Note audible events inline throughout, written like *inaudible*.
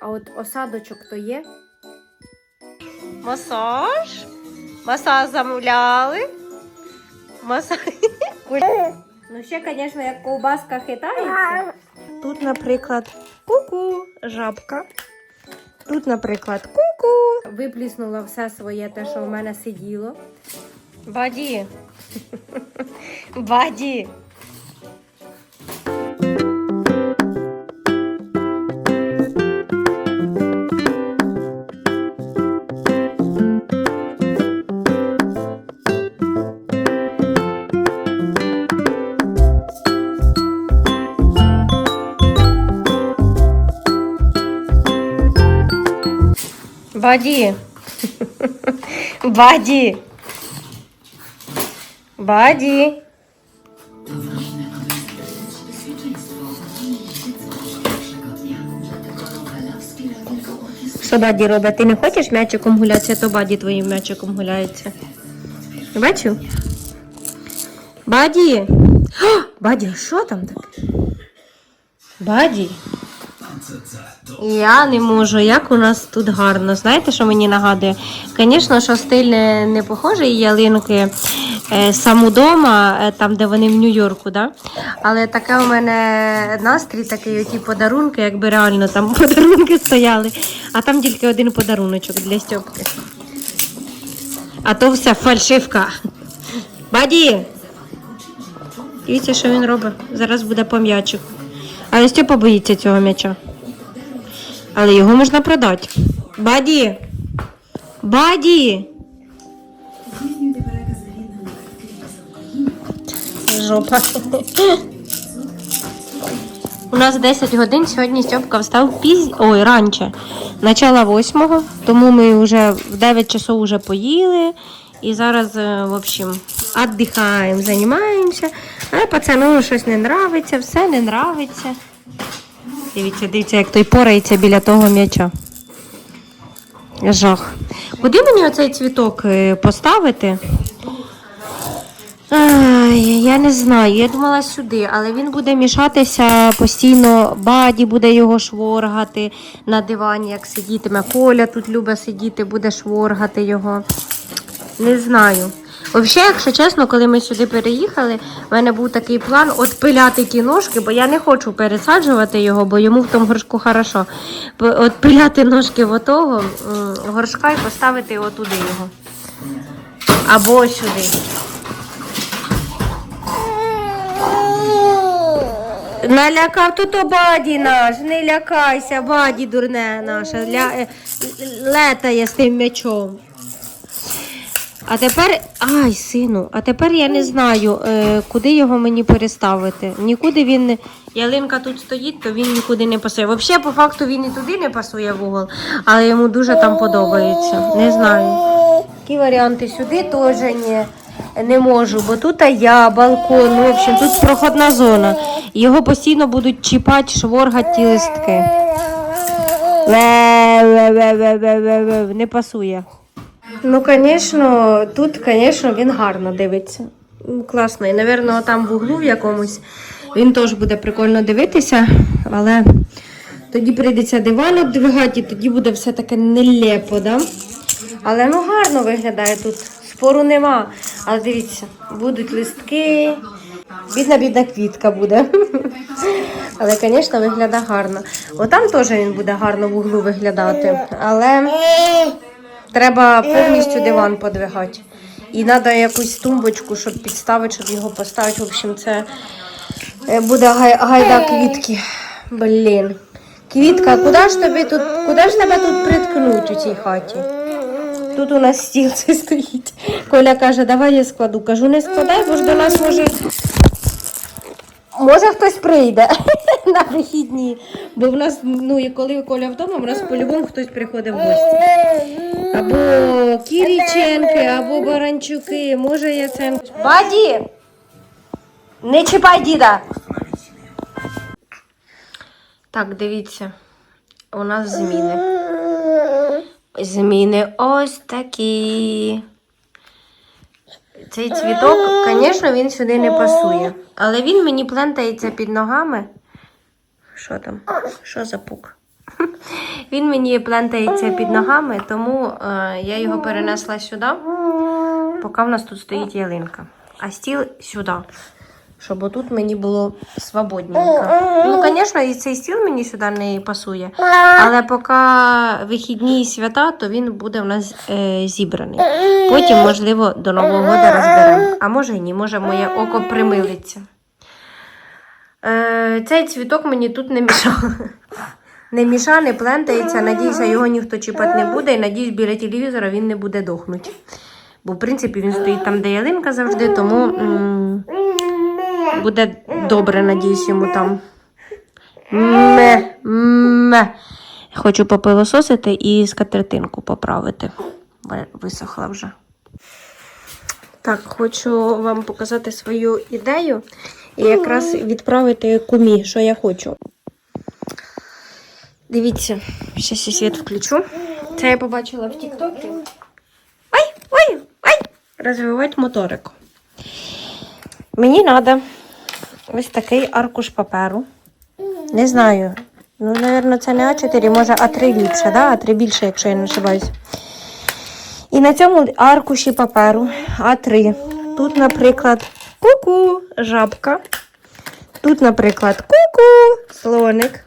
А от осадочок то є. Масаж. Масаж замовляли. Масаж. *laughs* Ну ще, звісно, як ковбаска хитається. Тут, наприклад, ку-ку, жабка. Тут, наприклад, ку-ку. Випліснула все своє те, що в мене сиділо. Баді. Баді. Баді. Баді. Баді. Що баді робить? Ти не хочеш м'ячиком гулятися, то баді твоїм м'ячиком гуляється. Бачу? Баді. О, баді, що там таке? Баді. Я не можу, як у нас тут гарно. Знаєте, що мені нагадує? Звісно, що стиль не, похожий ялинки е, сам удома, е, там, де вони в Нью-Йорку, да? але таке у мене настрій, такий, оті подарунки, якби реально там *laughs* подарунки стояли, а там тільки один подаруночок для Стьопки. А то вся фальшивка. Баді! Дивіться, що він робить. Зараз буде по м'ячику. Але Степа боїться цього м'яча. Але його можна продати. Баді! Баді! Жопа. У нас 10 годин, сьогодні Стьопка встав пізь... Ой, раніше. Начало восьмого, тому ми вже в 9 часов вже поїли. І зараз, е, в общем, віддихаємо, займаємося. А пацану щось не нравиться, все не нравиться. Дивіться, дивіться, як той порається біля того м'яча. Жах. Куди мені оцей цвіток е, поставити? Ай, я не знаю. Я думала сюди, але він буде мішатися постійно. Баді буде його шворгати на дивані, як сидітиме. Коля тут любить сидіти, буде шворгати його. Не знаю. Взагалі, якщо чесно, коли ми сюди переїхали, в мене був такий план отпиляти ті ножки, бо я не хочу пересаджувати його, бо йому в тому горшку хорошо. Отпиляти ножки в отого горшка і поставити отуди його. Або сюди. Налякав тут баді наш, не лякайся, баді дурне наша, ля, е, летає з тим м'ячом. А тепер, ай, сину, а тепер я не знаю, е, куди його мені переставити. Нікуди він не. Ялинка тут стоїть, то він нікуди не пасує. Взагалі, по факту, він і туди не пасує в угол, але йому дуже там подобається. Не знаю. Які варіанти сюди теж не, не можу, бо тут я, балкон, ну, в общем, тут проходна зона. Його постійно будуть чіпати, шворгати ті листки. Не пасує. Ну, звісно, тут, звісно, він гарно дивиться. Класно. І, напевно, там в углу в якомусь він теж буде прикольно дивитися, але тоді прийдеться диван обдвигати, і тоді буде все таке нелепо, да? Але ну гарно виглядає тут. Спору нема. Але дивіться, будуть листки. Бідна бідна квітка буде. *laughs* Але, звісно, виглядає гарно. Отам теж він буде гарно в углу виглядати. Але треба повністю диван подвигати. І треба якусь тумбочку, щоб підставити, щоб його поставити. В общем, це е, буде гай, гайда квітки. Блін. Квітка, куди ж тобі тут, куди ж тебе тут приткнуть у цій хаті? Тут у нас стіл цей стоїть. Коля каже, давай я складу. Кажу, не складай, бо ж до нас може. Може хтось прийде *laughs* на вихідні. Бо в нас, ну і коли Коля вдома, в нас по-любому хтось приходить в гості. Або Кіріченки, або Баранчуки, може Яценко. Баді! Не чіпай діда! Так, дивіться. У нас зміни. Зміни ось такі. Цей цвіток, звісно, він сюди не пасує. Але він мені плентається під ногами. Що там? Що за пук? *laughs* Він мені плентається під ногами, тому е, я його перенесла сюди, поки в нас тут стоїть ялинка. А стіл сюди. Щоб отут мені було свободненько. Ну, звісно, і цей стіл мені сюди не пасує. Але поки вихідні і свята, то він буде в нас е, зібраний. Потім, можливо, до Нового року розберемо. А може ні, може моє око примилиться. Е, цей цвіток мені тут не мішав. *laughs* Не міша, не плентається. Надіюся, його ніхто чіпати не буде. І надіюсь, біля телевізора він не буде дохнути. Бо, в принципі, він стоїть там, де ялинка завжди, тому буде добре, надіюсь, йому там. Хочу попилососити і скатертинку поправити. Висохла вже. Так, хочу вам показати свою ідею і якраз відправити кумі, що я хочу. Дивіться, зараз я світ включу. Це я побачила в Тіктокі. Ой, ой, ой! Розвивати моторику. Мені треба ось такий аркуш паперу. Не знаю. Ну, мабуть, це не А4, може А3 ліпше, да? А3 більше, якщо я не ошибаюсь. І на цьому аркуші паперу А3. Тут, наприклад, ку-ку, жабка. Тут, наприклад, ку-ку, слоник.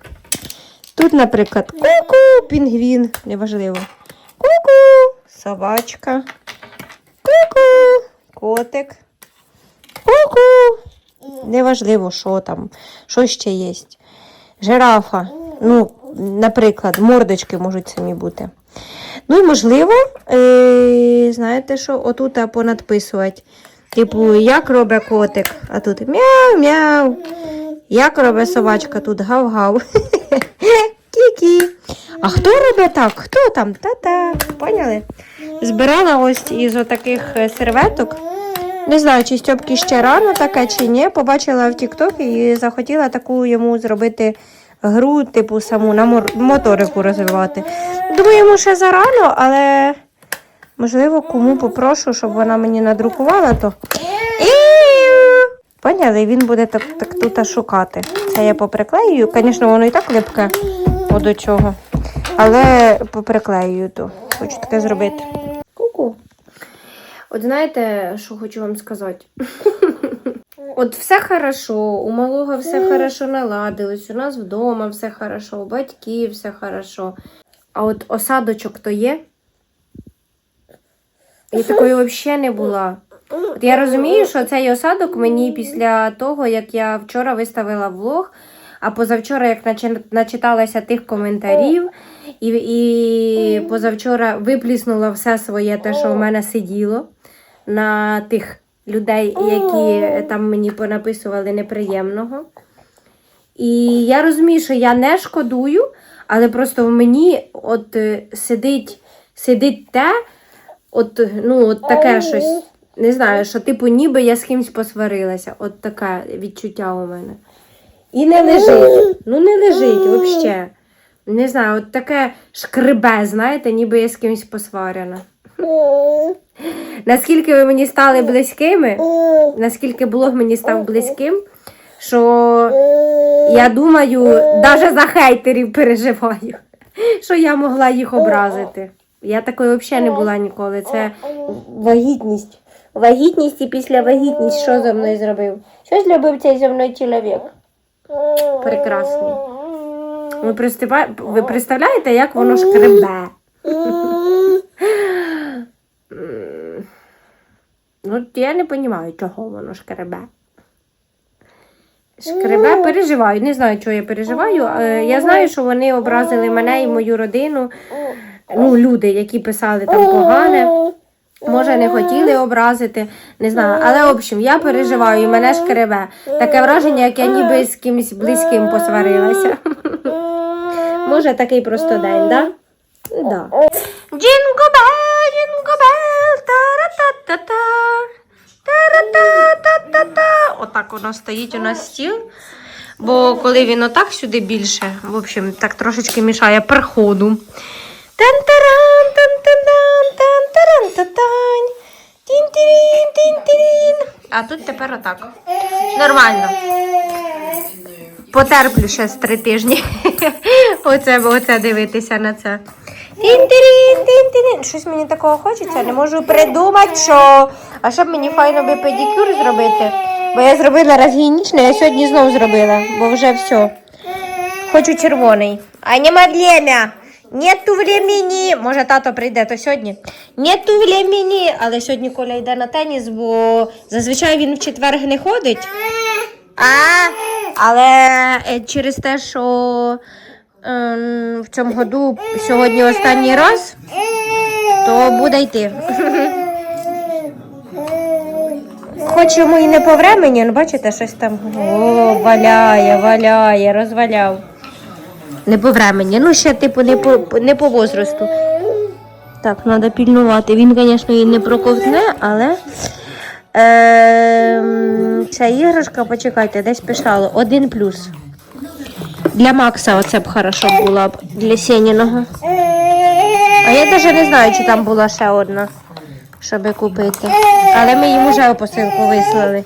Тут, наприклад, ку-ку, пінгвін, неважливо. Ку-ку, собачка. Ку-ку, котик. Ку-ку. Неважливо, що там, що ще є. Жирафа. Ну, наприклад, мордочки можуть самі бути. Ну і можливо, е, знаєте що, отут понадписувати. Типу, як робить котик, а тут мяу-мяу. Як робить собачка, тут гав-гав. *laughs* Кі-кі. А хто робить так? Хто там? Та-та. Поняли? Збирала ось із отаких е, серветок. Не знаю, чи Стьопки ще рано таке, чи ні. Побачила в Тіктокі і захотіла таку йому зробити гру, типу саму на моторику розвивати. Думаю, йому ще зарано, але можливо кому попрошу, щоб вона мені надрукувала, то. Поняли, він буде так, так тут шукати. Це я поприклею. Звісно, воно і так липке до чого. Але поприклею то. Хочу таке зробити. Ку-ку. От знаєте, що хочу вам сказати? *laughs* От все хорошо, у малого все хорошо наладилось, у нас вдома все хорошо, у батьків все хорошо. А от осадочок то є? І такої взагалі не була. От я розумію, що цей осадок мені після того, як я вчора виставила влог, а позавчора, як начиталася тих коментарів, і, і позавчора випліснула все своє те, що в мене сиділо на тих людей, які там мені понаписували неприємного. І я розумію, що я не шкодую, але просто в мені от е, сидить, сидить те, от, ну, от таке щось. Не знаю, що типу ніби я з кимось посварилася. От таке відчуття у мене. І не лежить. Ну не лежить взагалі. Не знаю, от таке шкребе, знаєте, ніби я з кимось посварена. Наскільки ви мені стали близькими, наскільки блог мені став близьким, що я думаю, навіть за хейтерів переживаю, що я могла їх образити. Я такою взагалі не була ніколи. Це вагітність. Вагітність і після вагітність що зі мною зробив? Що зробив цей зі мною чоловік? Прекрасний. Ви, пристива- ви представляєте, як воно шкребе? Ну, я не розумію, чого воно шкребе. Шкребе, переживаю. Не знаю, чого я переживаю. Я знаю, що вони образили мене і мою родину. Ну, люди, які писали там погане. Може, не хотіли образити, не знаю. Але, в общем, я переживаю і мене шкребе. Таке враження, як я ніби з кимось близьким посварилася. *laughs* Може, такий просто день, да? Да. Отак воно стоїть у нас стіл. Бо коли він отак сюди більше, в общем, так трошечки мішає переходу. Тан-таран, тан-тан-тан, тан-таран-та-тань. Тін-тірін, тін-тірін. А тут тепер отак. Нормально. Потерплю ще з три тижні. *laughs* оце, оце дивитися на це. Тін-тирін, тін-тирін. Щось мені такого хочеться, не можу придумати, що. А щоб мені файно би педикюр зробити. Бо я зробила раз гігієнічно, я сьогодні знов зробила, бо вже все. Хочу червоний. А нема время. Нету времени. Може, тато прийде, то сьогодні. Нету времени. Але сьогодні Коля йде на теніс, бо зазвичай він в четверг не ходить. А, але е, через те, що ем, в цьому году сьогодні останній раз, то буде йти. Хоч йому і не по времені, ну бачите, щось там о, валяє, валяє, розваляв. Не по времені, ну ще типу не по, не по возрасту. Так, треба пільнувати. Він, звісно, і не проковтне, але ем, ця іграшка, почекайте, десь писало, один плюс. Для Макса оце б хорошо була б для Сеніного. А я навіть не знаю, чи там була ще одна, щоб купити. Але ми їм уже посилку вислали.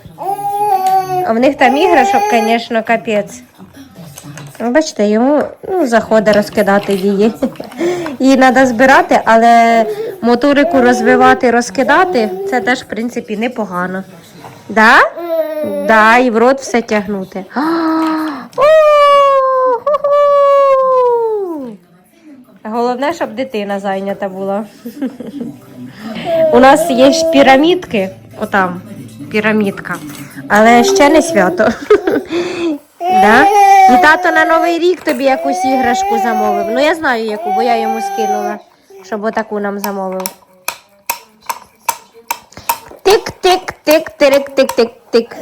А в них там іграшок, звісно, капець. Ну, Бачите, йому ну, заходить розкидати її. Її треба збирати, але моторику розвивати, розкидати це теж, в принципі, непогано. Да? Да, і в рот все тягнути. Головне, щоб дитина зайнята була. У нас є ж пірамідки, отам, пірамідка, але ще не свято. Да? І тато на Новий рік тобі якусь іграшку замовив. Ну я знаю яку, бо я йому скинула, щоб отаку нам замовив. Тик-тик-тик, тирик-тик-тик-тик.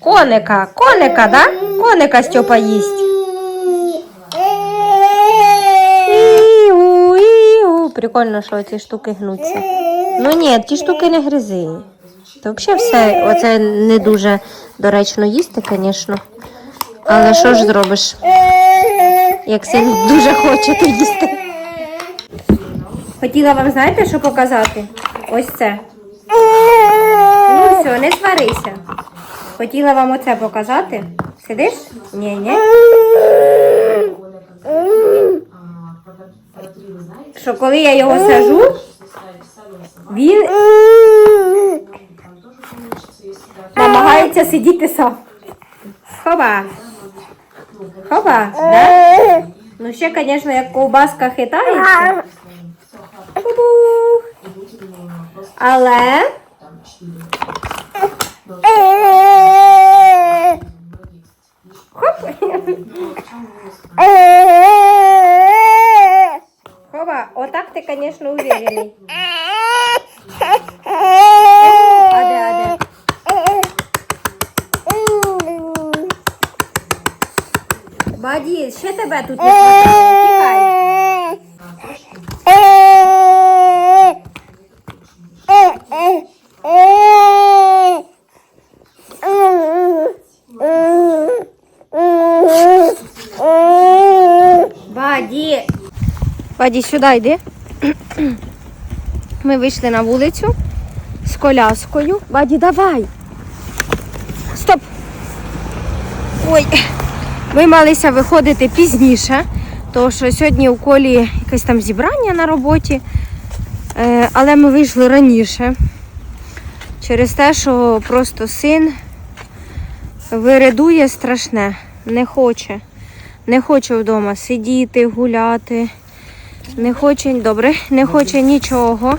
Коника, коника, да? Коника Степа їсть. Іу, іу. Прикольно, що ці штуки гнуться. Ну ні, ті штуки не гризи. То взагалі все, оце не дуже доречно їсти, звісно. Але що ж зробиш? Як син дуже хоче то їсти. Хотіла вам, знаєте, що показати? Ось це. Ну все, не сварися. Хотіла вам оце показати. Сидиш? Ні, ні. Що коли я його сажу, він намагається сидіти сам. Хоба. Хоба, да? Ну ще, звісно, як ковбаска хитається. Але Хоба, отак ти, звісно, уверений. А де, а де? Баді, ще тебе тут не хватає. Тікай. Баді. Баді, сюди йди. Ми вийшли на вулицю з коляскою. Баді, давай. Стоп. Ой. Ми малися виходити пізніше, тому що сьогодні у колі якесь там зібрання на роботі. Е, Але ми вийшли раніше. Через те, що просто син виридує страшне, не хоче. Не хоче вдома сидіти, гуляти. Не хоче, добре, не хоче нічого.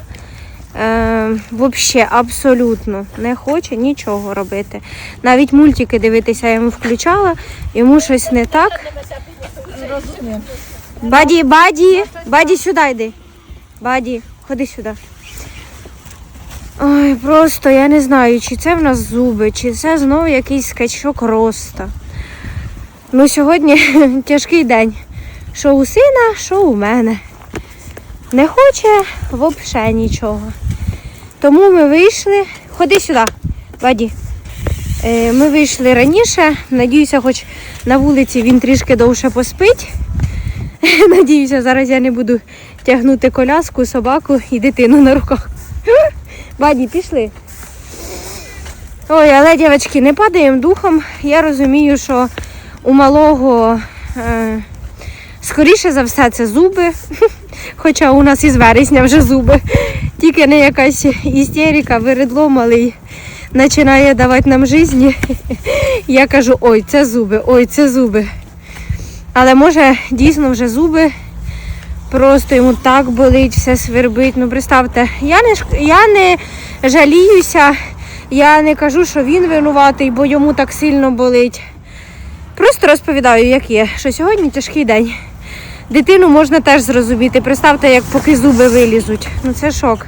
Е, Взагалі, абсолютно не хоче нічого робити. Навіть мультики дивитися я йому включала, йому щось не так. Баді, баді, баді, сюди йди. Баді, ходи сюди. Ой, просто я не знаю, чи це в нас зуби, чи це знову якийсь скачок роста. Ну, сьогодні *laughs* тяжкий день. Що у сина, що у мене. Не хоче взагалі нічого. Тому ми вийшли. Ходи сюди, Ваді. Е, Ми вийшли раніше. Надіюся, хоч на вулиці він трішки довше поспить. *laughs* Надіюся, зараз я не буду тягнути коляску, собаку і дитину на руках. *laughs* Баді, пішли. Ой, але, дівчатки, не падаємо духом. Я розумію, що у малого е, скоріше за все це зуби. *laughs* Хоча у нас із вересня вже зуби. Тільки не якась істерика, виредло малий починає давати нам житті. Я кажу, ой, це зуби, ой, це зуби. Але може дійсно вже зуби. Просто йому так болить, все свербить. Ну, представте, я не, я не жаліюся, я не кажу, що він винуватий, бо йому так сильно болить. Просто розповідаю, як є, що сьогодні тяжкий день. Дитину можна теж зрозуміти. Представте, як поки зуби вилізуть. Ну це шок.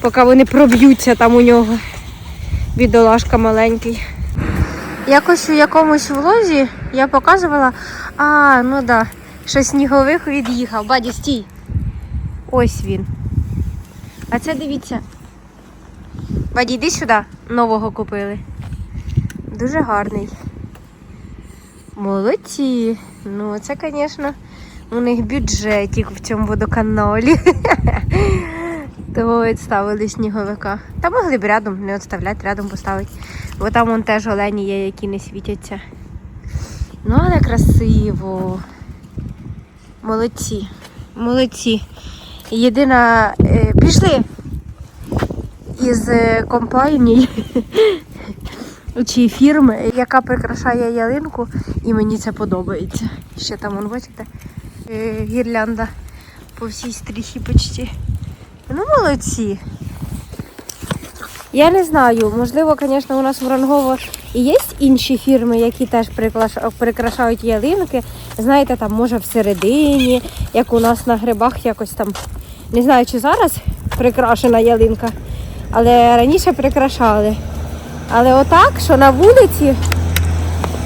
Поки вони проб'ються там у нього. Бідолашка маленький. Якось у якомусь влозі я показувала. А, ну да, що сніговик від'їхав. Баді, стій. Ось він. А це дивіться. Баді, йди сюди. Нового купили. Дуже гарний. Молодці. Ну, це, звісно, у них бюджетик в цьому водоканалі. *laughs* Того відставили сніговика. Та могли б рядом, не відставляти, рядом поставити. Бо там вон теж олені є, які не світяться. Ну, але красиво. Молодці. Молодці. Єдина. е, пішли із е, компанії *laughs* чи фірми, яка прикрашає ялинку, і мені це подобається. Ще там, вон, бачите, гірлянда по всій стріхі почти. Ну, молодці. Я не знаю, можливо, звісно, у нас в Рангово і є інші фірми, які теж прикрашають ялинки. Знаєте, там може всередині, як у нас на грибах якось там. Не знаю, чи зараз прикрашена ялинка, але раніше прикрашали. Але отак, що на вулиці,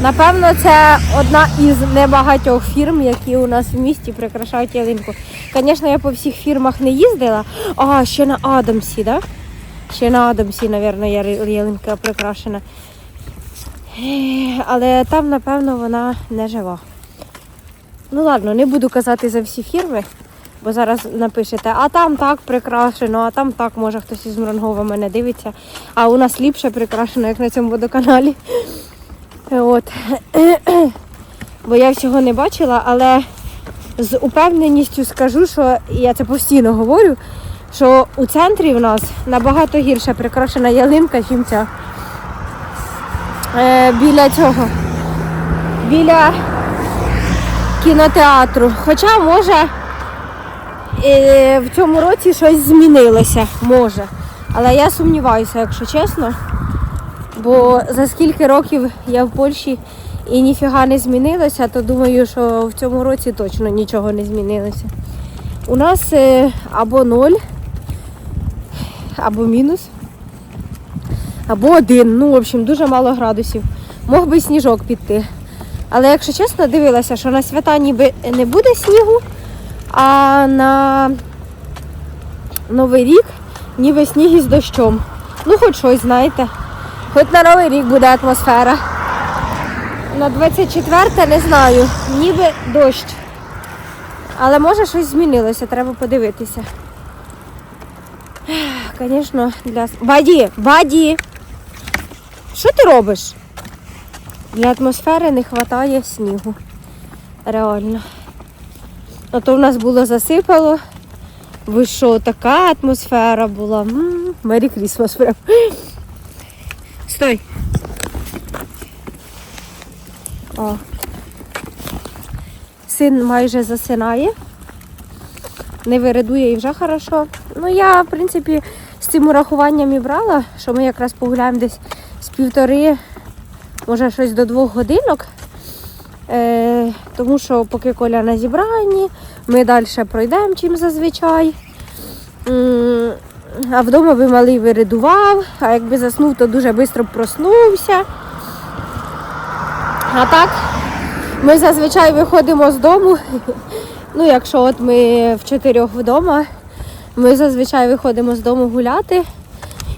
напевно, це одна із небагатьох фірм, які у нас в місті прикрашають ялинку. Звісно, я по всіх фірмах не їздила. А, ще на Адамсі, так? Ще на Адамсі, мабуть, ялинка прикрашена. Але там, напевно, вона не жива. Ну ладно, не буду казати за всі фірми, бо зараз напишете, а там так прикрашено, а там так, може хтось із Мрангова мене дивиться. А у нас ліпше прикрашено, як на цьому водоканалі. От. *clears throat* Бо я всього не бачила, але з упевненістю скажу, що я це постійно говорю, що у центрі в нас набагато гірше прикрашена ялинка, ніж ця. Е, біля цього. Біля кінотеатру. Хоча може е, в цьому році щось змінилося. Може. Але я сумніваюся, якщо чесно. Бо за скільки років я в Польщі і ніфіга не змінилося, то думаю, що в цьому році точно нічого не змінилося. У нас е, або ноль, або мінус, або один. Ну, в общем, дуже мало градусів. Мог би сніжок піти. Але якщо чесно, дивилася, що на свята ніби не буде снігу, а на Новий рік ніби сніг із дощом. Ну, хоч щось, знаєте. Хоч на Новий рік буде атмосфера. На 24 не знаю, ніби дощ. Але може щось змінилося, треба подивитися. Звісно, для. Баді! Баді! Що ти робиш? Для атмосфери не вистачає снігу. Реально. А то в нас було засипало. Ви що, така атмосфера була. Мері Крісмас прям. Стой. О. Син майже засинає. Не виридує і вже хорошо. Ну, я, в принципі, з цим урахуванням і брала, що ми якраз погуляємо десь з півтори, може щось до двох годинок. Е, тому що поки Коля на зібранні, ми далі пройдемо чим зазвичай. А вдома би малий виридував, а якби заснув, то дуже швидко проснувся. А так, ми зазвичай виходимо з дому. *laughs* Ну, якщо от ми в чотирьох вдома, ми зазвичай виходимо з дому гуляти.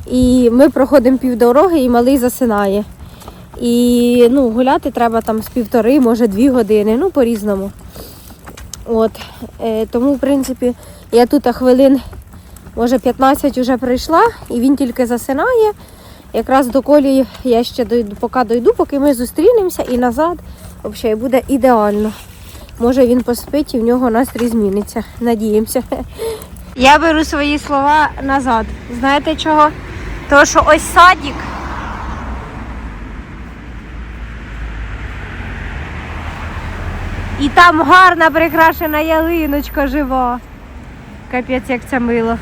І ми проходимо півдороги і малий засинає. І ну, гуляти треба там з півтори, може дві години, ну по-різному. От, е, тому, в принципі, я тут хвилин може 15 вже прийшла, і він тільки засинає. Якраз до колії я ще дойду, поки дойду, поки ми зустрінемося і назад. Взагалі буде ідеально. Може він поспить і в нього настрій зміниться. Надіємося. *laughs* Я беру свої слова назад. Знаєте чого? Тому що ось садик. І там гарна прикрашена ялиночка жива. Капець, як це мило.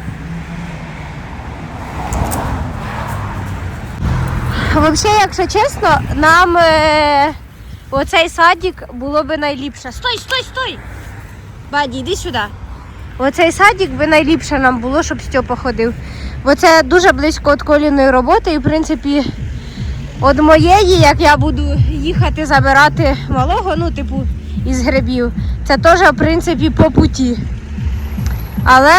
Взагалі, якщо чесно, нам е, оцей садик було би найліпше. Стой, стой, стой! Баді, йди сюди. Оцей садик би найліпше нам було, щоб Стьопа ходив. Бо це дуже близько від коліної роботи і, в принципі, від моєї, як я буду їхати забирати малого, ну, типу, із грибів, це теж, в принципі, по путі. Але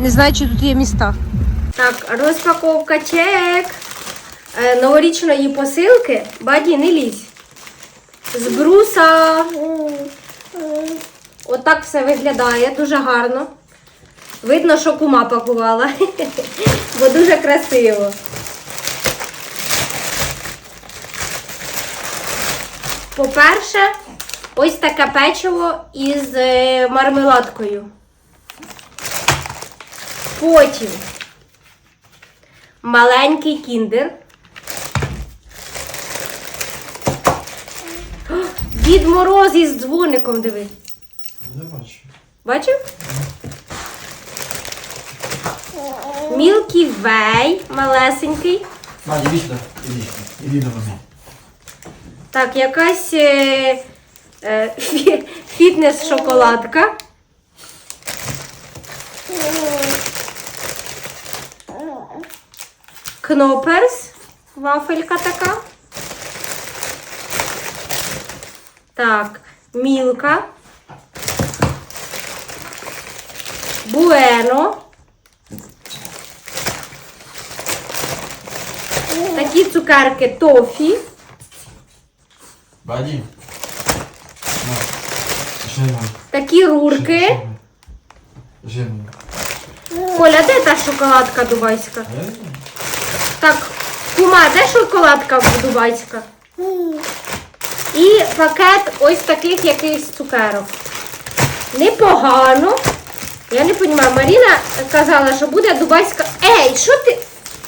не знаю, чи тут є міста. Так, розпаковка чек. Е, Новорічної посилки. Баді, не лізь. З бруса. Отак все виглядає, дуже гарно. Видно, що кума пакувала, *laughs* бо дуже красиво. По-перше, ось таке печиво із е, мармеладкою. Потім маленький кіндер. Дід Мороз із дзвоником диви. Не бачу. Бачив? Мілкі вей, малесенький. Надя, іди сюди. Іди сюди. Іди до мене. Так, якась е, е, фі- *laughs* фітнес-шоколадка. Кноперс, вафелька така. Так, мілка. Буено. Такі цукерки тофі. Баді. Такі рурки. Коля, де та шоколадка дубайська? Е? Так, кума, де шоколадка дубайська? І пакет ось таких якихось цукерок. Непогано. Я не розумію, Маріна казала, що буде дубайська. Ей, що ти?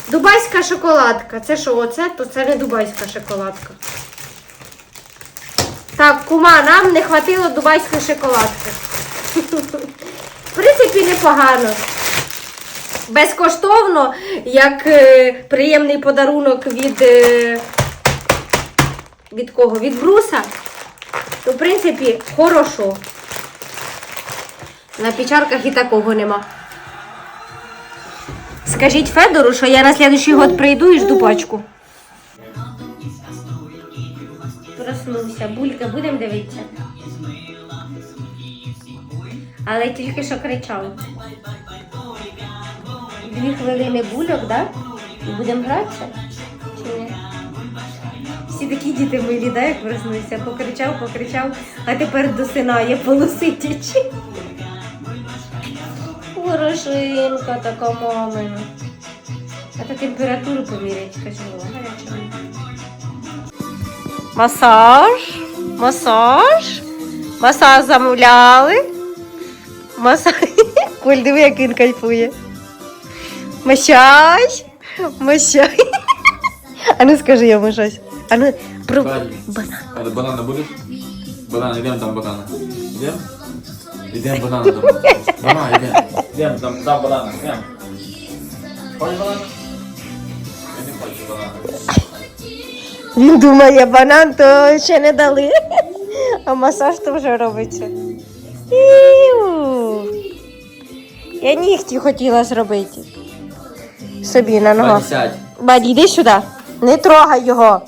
Дубайська шоколадка. Це що, оце? То це не дубайська шоколадка. Так, кума, нам не хватило дубайської шоколадки. В принципі, непогано. Безкоштовно, як е, приємний подарунок від, е, від кого? Від бруса. То, в принципі, хорошо. На печарках і такого нема. Скажіть Федору, що я на слідуючий год прийду і жду пачку. Проснувся. Булька, будемо дивитися. Але тільки що кричав. Дві хвилини бульок, да? І будемо гратися? Такі діти милі, да, як проснувся. Покричав, покричав, а тепер досинає полуситячи. Хорошинка така мамина. А то температуру поміряти, хочу. Масаж. Масаж. Масаж замовляли. Масаж. *laughs* Коль, диви, як він кайфує. Масаж. Масаж. *laughs* А ну скажи йому щось. А ну, про Баді. банан. А до банана будеш? Банан, там банана. Йдемо? Йдемо банана там. Банан, йдемо. Йдемо, там, там банана. Йдемо. Хочеш банана? Я не хочу банана. Він думає, банан то ще не дали. А масаж то вже робиться. Іу. Я нігті хотіла зробити. Собі на ногах. Баді, сядь. Баді, йди сюди. Не трогай його.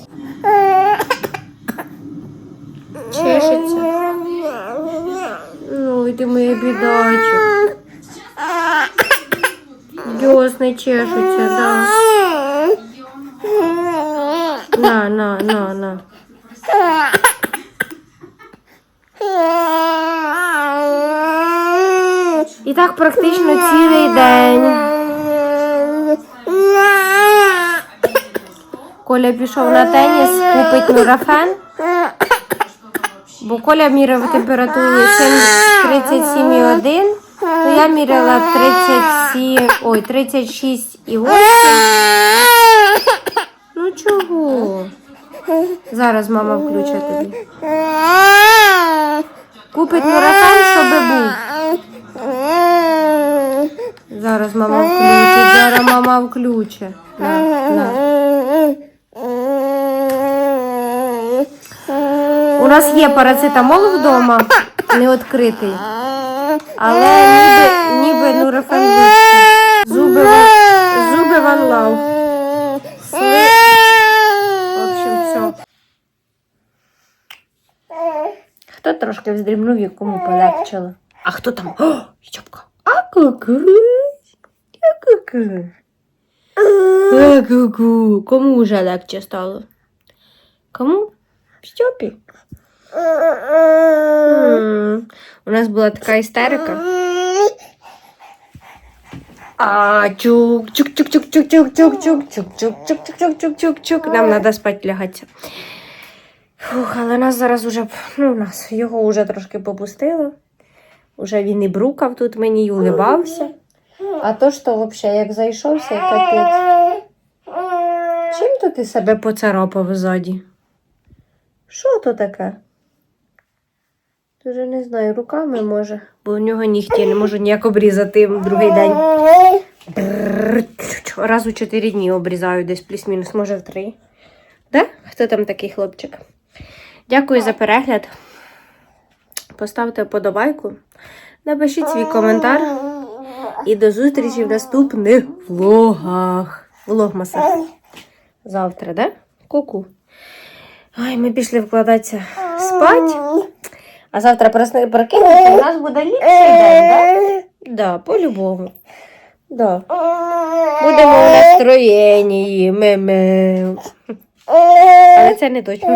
чешеться. ну ти моя бідачок. Дьосни чешуться, да. На, на, на, на. І так практично цілий день. Коля пішов на теніс, купить нурафен. Бо Коля міряв температуру 37,1, то я міряла 37, ой, 36,8. Ну чого? Зараз мама включить тобі. Купить нурофен, щоб був. Зараз мама включить, зараз мама включить. На, на. Нас є парацетамол вдома, не відкритий. Але ніби, ніби нурофен. Зуби, зуби ван лав. Хто трошки вздрібнув, і кому полегчило. А хто там? О, Стьопка. А ку-ку. А ку-ку. А ку-ку. Кому вже легче стало? Кому? Стьопі. У нас була така істерика. А чук чук чук чук чук чук чук чук чук чук чук чук чук чук чук чук Нам треба спати лягатися. Фух, але нас зараз уже, ну, нас його вже трошки попустило. Уже він і брукав тут мені і улибався. А то ж то взагалі як зайшовся, капець. Чим то ти себе поцарапав ззаді? Що то таке? Дуже не знаю, руками може, бо у нього нігті не можу ніяк обрізати в другий день. Раз у чотири дні обрізаю десь плюс-мінус, може в три. Да? Хто там такий хлопчик? Дякую за перегляд. Поставте вподобайку, напишіть свій коментар. І до зустрічі в наступних влогах. Влогмасах. Завтра, да? Ку-ку. Ой, ми пішли вкладатися спать. А завтра просни прокинемося, у нас буде ліпший день, да? Да, по-любому. Да. Будемо в настроєнні. Ме-ме. Але це не точно.